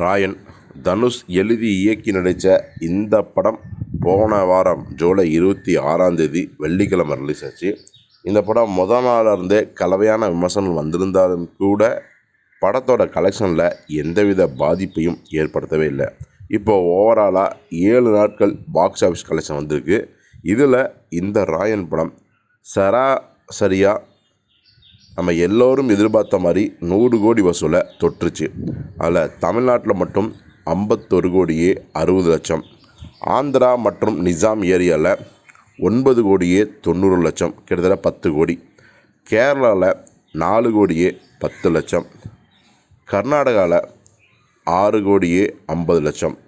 ராயன் தனுஷ் எழுதி இயக்கி நடித்த இந்த படம் போன வாரம் ஜூலை இருபத்தி ஆறாம் தேதி வெள்ளிக்கிழமை ரிலீஸ் ஆச்சு. இந்த படம் முத நாளிலிருந்தே கலவையான விமர்சனம் வந்திருந்தாலும் கூட படத்தோட கலெக்ஷனில் எந்தவித பாதிப்பையும் ஏற்படுத்தவே இல்லை. இப்போது ஓவராலாக ஏழு நாட்கள் பாக்ஸ் ஆஃபீஸ் கலெக்ஷன் வந்திருக்கு. இதில் இந்த ராயன் படம் சராசரியாக நம்ம எல்லோரும் எதிர்பார்த்த மாதிரி நூறு கோடி வசூலை தொற்றுச்சு. அதில் தமிழ்நாட்டில் மட்டும் ஐம்பத்தொரு கோடியே அறுபது லட்சம். ஆந்திரா மற்றும் நிசாம் ஏரியாவில் ஒன்பது கோடியே தொண்ணூறு லட்சம். கிட்டத்தட்ட பத்து கோடி. கேரளாவில் நாலு கோடியே பத்து லட்சம். கர்நாடகாவில் ஆறு கோடியே ஐம்பது லட்சம்.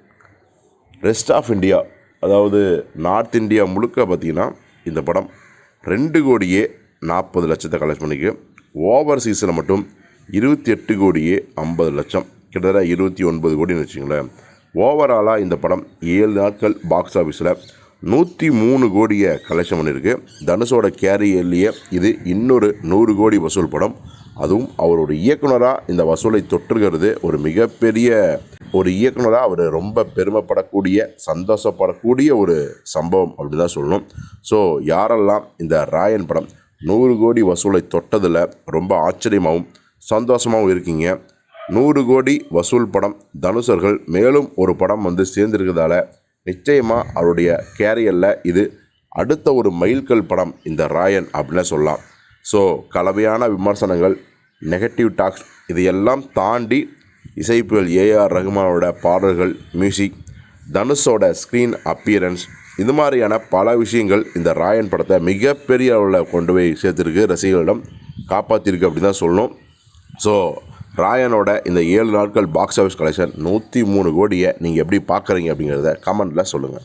ரெஸ்ட் ஆஃப் இந்தியா அதாவது நார்த் இந்தியா முழுக்க பார்த்திங்கன்னா இந்த படம் ரெண்டு கோடியே நாற்பது லட்சத்தை கலெக்ட் பண்ணிக்கு. ஓவர்சீஸில் மட்டும் இருபத்தி எட்டு கோடியே ஐம்பது லட்சம். கிட்டத்தட்ட இருபத்தி ஒன்பது கோடின்னு வச்சுங்களேன் ஓவராலாக இந்த படம் ஏழு நாட்கள் பாக்ஸ் ஆஃபீஸில் நூற்றி மூணு கோடியை கலெக்ஷன் பண்ணியிருக்கு தனுஷோட கேரியர்லேயே இது இன்னொரு நூறு கோடி வசூல் படம். அதுவும் அவரோட இயக்குனராக இந்த வசூலை தொற்றுகிறது ஒரு மிகப்பெரிய ஒரு இயக்குனராக அவர் ரொம்ப பெருமைப்படக்கூடிய சந்தோஷப்படக்கூடிய ஒரு சம்பவம் அப்படி தான் சொல்லணும். ஸோ யாரெல்லாம் இந்த ராயன் படம் நூறு கோடி வசூலை தொட்டதில் ரொம்ப ஆச்சரியமாகவும் சந்தோஷமாகவும் இருக்கீங்க. நூறு கோடி வசூல் படம் தனுஷர்கள் மேலும் ஒரு படம் வந்து சேர்ந்திருக்கிறதால நிச்சயமாக அவருடைய கேரியரில் இது அடுத்த ஒரு மைல்கல் படம் இந்த ராயன் அப்படின்னு சொல்லலாம். ஸோ கலவையான விமர்சனங்கள் நெகட்டிவ் டாக்ஸ் இதையெல்லாம் தாண்டி இசைப்புகள் ஏஆர் ரகுமானோட பாடல்கள் மியூசிக் தனுஷோட ஸ்க்ரீன் அப்பியரன்ஸ் இது மாதிரியான பல விஷயங்கள் இந்த ராயன் படத்தை மிகப்பெரிய அளவில் கொண்டு போய் சேர்த்துருக்கு. ரசிகர்களிடம் காப்பாற்றிருக்கு அப்படின்னு தான் சொல்லணும். ஸோ ராயனோட இந்த ஏழு நாட்கள் பாக்ஸ் ஆஃபீஸ் கலெக்ஷன் நூற்றி மூணு கோடியை நீங்கள் எப்படி பார்க்குறீங்க அப்படிங்கிறத கமெண்ட்டில் சொல்லுங்கள்